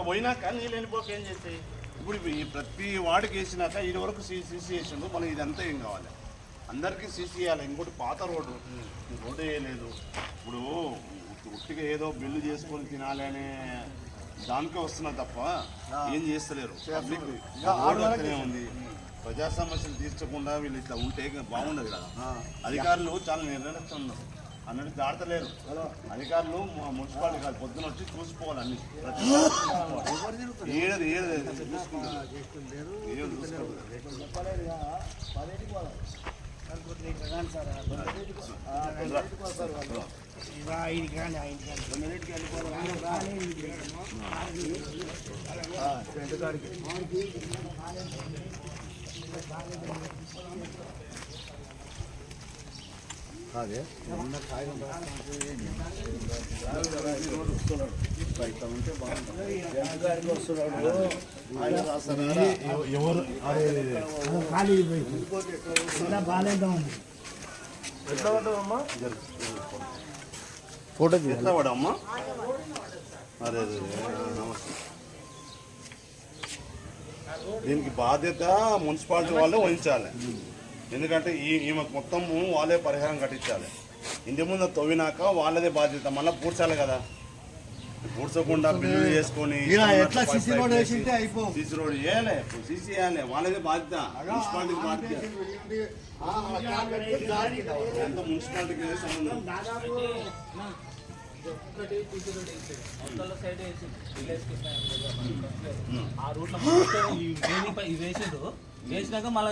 పోయినాక నీళ్ళు వెళ్ళిపోక ఏం చేస్తాయి? ఇప్పుడు ప్రతి వాడికి వేసినాక ఇది వరకు సీసీ వేసిండు మనం ఇదంతా ఏం కావాలి? అందరికీ సీసీ వేయాలి. ఇంకోటి పాత రోడ్డు. రోడ్డు వేయలేదు. ఇప్పుడు ఉట్టి- ఉట్టిగా ఏదో బిల్లు చేసుకొని తినాలి అనే దానికే వస్తున్నా తప్ప ఏం చేస్తలేరు. ఉంది. ప్రజా సమస్యలు తీర్చకుండా వీళ్ళు ఇట్లా ఉంటే బాగుండదు కదా. అధికారులు చాలా నిర్లక్ష్యం ఉన్నారు. అన్నట్టు దాడతలేరు అధికారులు మున్సిపాలిటీ కాదు పొద్దున వచ్చి చూసుకోవాలి అన్ని. చూసుకుంటారు. ఏది చూసుకుంటారు. అదే. ఎవరు ఖాళీ అయిపోయింది ఎట్లా పడ్డావమ్మా ఫోటో ఎట్లా పడమ్మా అరే నమస్తే దీనికి బాధ్యత మున్సిపాలిటీ వాళ్ళే వహించాలి. ఎందుకంటే ఈ ఈమెకు మొత్తము వాళ్ళే పరిహారం కట్టించాలి ఇంటి ముందు తవ్వినాక వాళ్ళదే బాధ్యత మళ్ళీ పూడ్చాలి కదా పూడ్చకుండా బిల్లు చేసుకొని సిసి రోడ్ వేయాలి సీసీ వేయాలి వాళ్ళదే బాధ్యత మున్సిపాలిటీకి బాధ్యత ఎంత మున్సిపాలిటీకి సంబంధం అవతల సైడ్ విలేజ్కి ఆ రూట్ మొత్తం ఇవి వేసిండు వేసినాక మళ్ళీ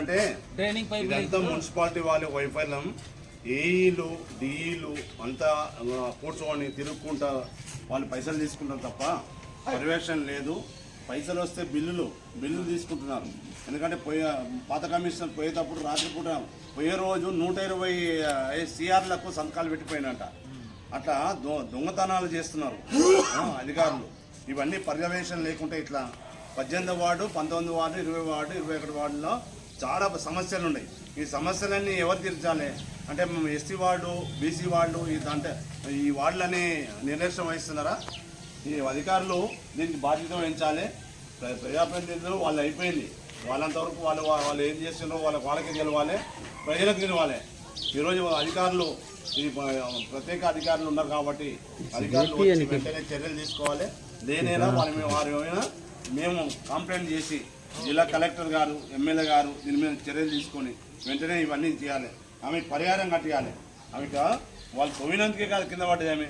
అంటే డ్రైనింగ్ పైప్ ఇదంతా మున్సిపాలిటీ వాళ్ళ వైఫల్యం. ఏఈలు డిఈలు అంతా కూర్చొని తిరుక్కుంటా వాళ్ళు పైసలు తీసుకుంటారు తప్ప పర్యవేక్షణ లేదు. పైసలు వస్తే బిల్లులు బిల్లులు తీసుకుంటున్నారు. ఎందుకంటే పోయే పాత కమిషనర్ పోయేటప్పుడు రాత్రిపూట పోయే రోజు నూట ఇరవై సిఆర్లకు సంతకాలు పెట్టిపోయినట్ట అట్లా దొంగతనాలు చేస్తున్నారు. అధికారులు. ఇవన్నీ పర్యవేక్షణ లేకుంటే ఇట్లా పద్దెనిమిది వార్డు పంతొమ్మిది వార్డు ఇరవై వార్డు ఇరవై ఒకటి వార్డులో చాలా సమస్యలు ఉన్నాయి ఈ సమస్యలన్నీ ఎవరు తీర్చాలి? అంటే ఎస్టీ వార్డు బీసీ వార్డు ఈ అంటే ఈ వార్డులని నిర్లక్ష్యం వహిస్తున్నారా? ఈ అధికారులు దీనికి బాధ్యత వహించాలి. ప్ర- ప్రజాప్రతినిధులు వాళ్ళు అయిపోయింది. వాళ్ళంతవరకు వాళ్ళు వాళ్ళు ఏం చేస్తున్నారో వాళ్ళకి వాళ్ళకి గెలవాలి ప్రజలకు గెలవాలి ఈరోజు అధికారులు ఈ ప్రత్యేక అధికారులు ఉన్నారు కాబట్టి అధికారులు వెంటనే చర్యలు తీసుకోవాలి. దేనైనా వాళ్ళ మీద వారి మీద మేము కంప్లైంట్ చేసి జిల్లా కలెక్టర్ గారు ఎమ్మెల్యే గారు దీని మీద చర్యలు తీసుకొని వెంటనే ఇవన్నీ చేయాలి. ఆమె పరిహారం కట్టియాలి. ఆమెకు వాళ్ళు తొమ్మిదినందుకే కాదు కింద పడ్డది ఆమె.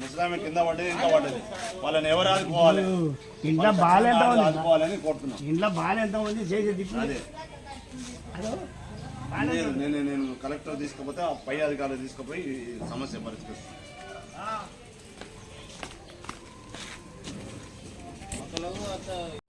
ముసలామె కింద పడ్డది ఇంకా పడ్డది. వాళ్ళని ఎవరు ఆదుకోవాలి? ఇంట్లో ఉంది. ఆదుకోవాలని కోరుతున్నాం. ఇంట్లో బాగాలేదా ఉంది చేసే దిక్కు అదే. నేను నేను కలెక్టర్ తీసుకపోతే ఆ పై అధికారులు తీసుకుపోయి సమస్య పరిష్కరిస్తాను Nó 在